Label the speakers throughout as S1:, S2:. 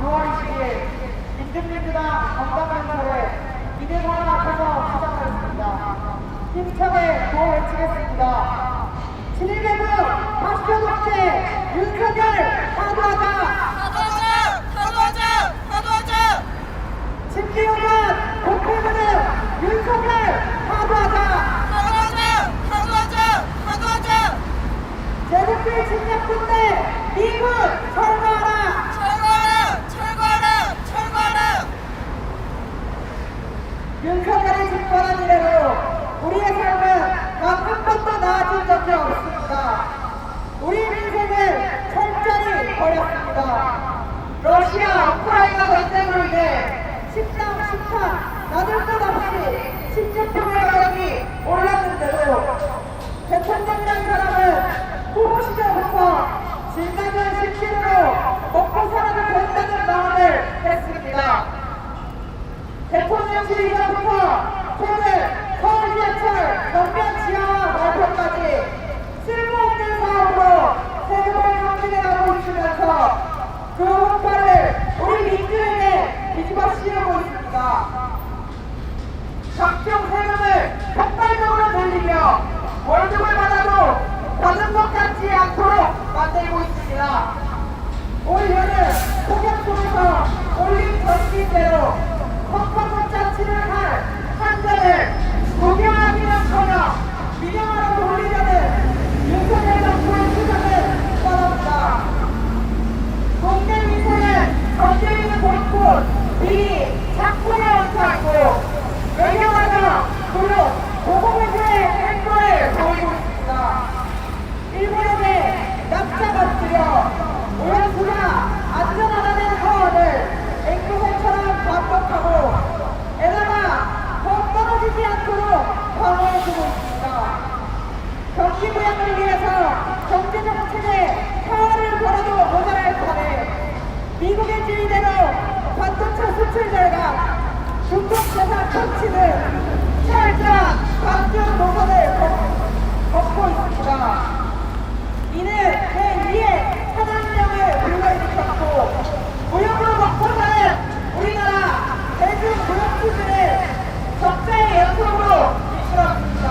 S1: 6월 20일 민주민주당 건강연설을 기대하나 앞에서 시작하겠습니다. 힘차게 구호 외치겠습니다. 친일배국 파쇼 독재 윤석열 사과하자!
S2: 사과하자! 사과하자! 사과하자!
S1: 침기훈은 국회의원은 윤석열 사과하자!
S2: 사과하자! 사과하자! 사과하자!
S1: 제국주의 침략군대 미군! 철거하라!
S2: 철거하라! 철거하라!
S1: 윤석열이 집권한 이래로 우리의 삶은 단한 번도 나아진 적이 없습니다. 우리 민생을 철저히 버렸습니다. 러시아, 우크라이나 전쟁으로 인해 식당, 식탁, 나들 것 없이 식료품의 가격이 올랐는데도 대통령이라는 사람은 후보 시절부터 질 낮은 식재료로 먹고 살아도 된다는 마음을 했습니다. 서울 지하철 전면 지하화 발표까지 쓸모없는 사업으로 세금을 확인해가고 있으면서 그 홍파를 우리 민주에게 뒤집어 씌우고 있습니다. 각종 세금을 폭발적으로 늘리며 월급을 받아도 받은 것 같지 않도록 만들고 있습니다. 올 여름 폭염 속에서 올린 전기세로 컴컴한 자치를 할 한전을 구경하기는커녕 민영화로 돌리려는 윤석열 정부의 수정은 뻔합니다. 국내 민생은 전쟁 있는 곳곳 미리 작품에 얹혀있고 외교하며 그룹 보고회사의 행보를 보이고 있습니다. 일본에게 납작 엎드려 오염수가 안전하다는 사원을 앵무새처럼 반복하고 에다가 더 떨어지지 않도록 방어해주고 있습니다. 경기 부양을 위해서 경제 정책에 사활을 걸어도 모자랄 판에 미국의 지휘대로 반도체 수출 절감, 중국 재산 통치 등 철저한 강중 노선을 걷- 걷고 있습니다. 이는 제2의 산업령을 불러일으켰고 무역으로 먹고 사는 우리나라 대중무역 수준을 적자의 연속으로 이끌었습니다.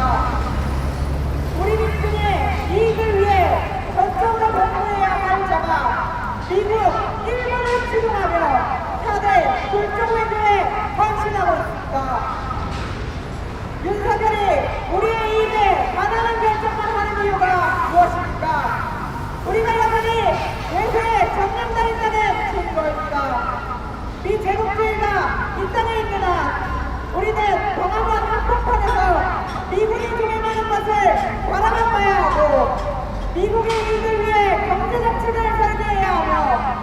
S1: 우리 민중의 이익을 위해 전적으로 복무해야 할 자가 미국, 일본을 추종하며 4대 불종외교에 헌신하고 있습니다. 윤석열이 우리의 이익에 반하는 결정만 하는 이유가 무엇입니까? 우리가 여전히 외세에 정념당했다는 증거입니다. 미제국주의가 이 땅에 한 우리는 동아권 한복판에서 미국이 조명하는 것을 바라만 봐야 하고 미국의 이익을 위해 경제정책을 설계해야 하며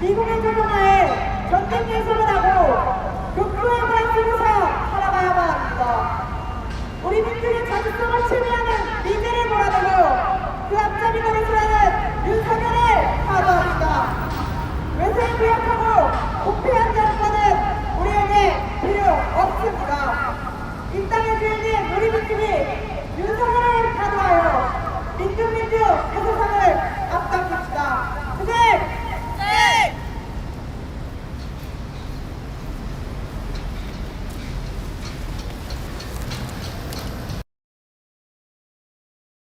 S1: 미국의 조종하에 전쟁 예술을 하고 극도의